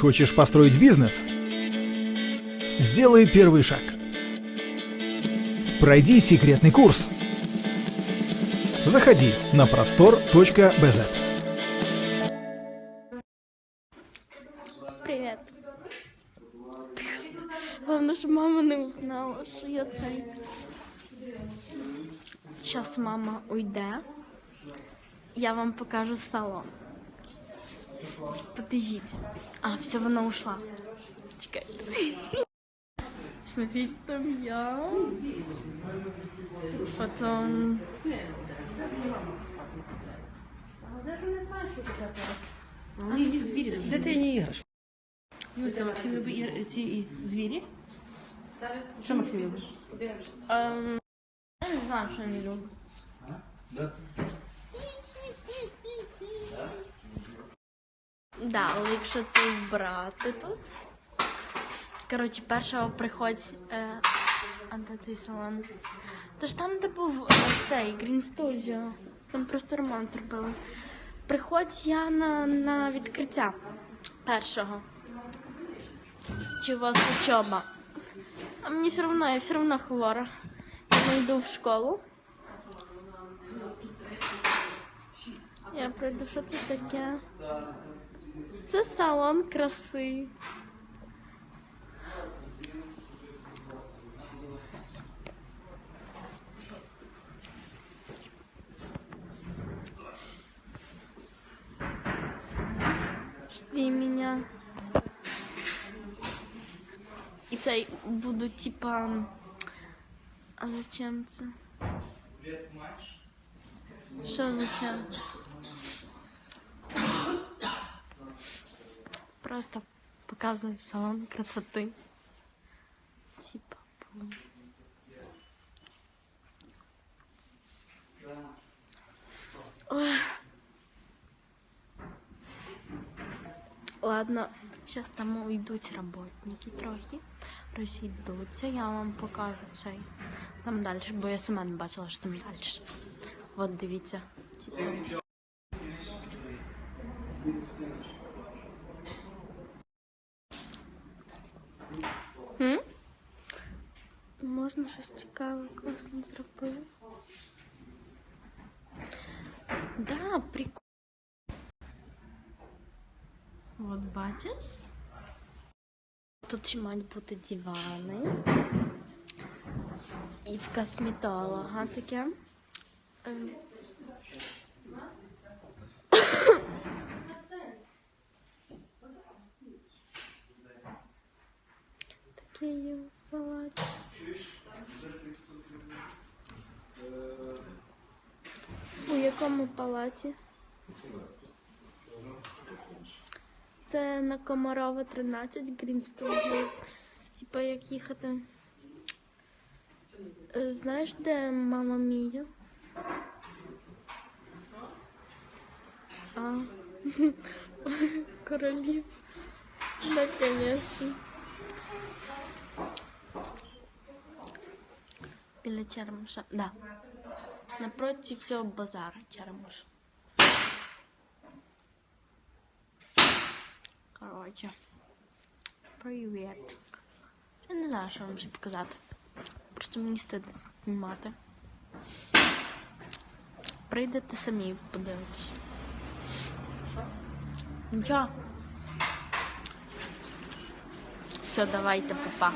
Хочешь построить бизнес? Сделай первый шаг. Пройди секретный курс. Заходи на простор.бз. Привет. Головне, що мама не узнала, що я цей. Зараз мама уйде. Я вам покажу салон. Подождите. А, все, вона ушла. Чекайте. Смотрите, там я. Потом... Ні, звірі, де ти не іграш? Юлька, Максим любить ір- ці і звірі? Що Максим любиш? Ем, я не знаю, що я не люблю. Да, але якщо це вбрати тут. Коротше, першого приходь е, а де цей салон. Тож там, де був е, цей Green Studio, там просто ремонт зробили. Приходь я на, на відкриття першого. Чи у вас учоба? А мені все одно, я все одно хвора. Я не йду в школу. Я прийду, що це таке? Це салон краси. Жди меня. І цей буду типа. А зачем це? Що зачем? Просто показую салон красоты. Типа. бум. Ой. Ладно, сейчас там уйдуть работники трохи. Розійдуться, я вам покажу цей. Там далі, бо я сама не бачила, що там далі. От дивіться. Типу. Хм? Можна щось цікаве, класно зробити. Да, прикольно. От бачиш? Тут ще мають бути дивани. І в косметолога таке. Ем. Таке є в палаті. У якому палаті? Це на Комарова 13, Green Studio. Типа як їхати. Е, Знаєш, де мама Мія? А. Королів. Да, конечно. Біля Черемша. Да. Напротив цього базара Черемша. Короче. Привіт. Я не знаю, що вам ще показати. Просто мені стидно знімати. Прийдете самі подивитися. Нічого. Все, давайте, папа.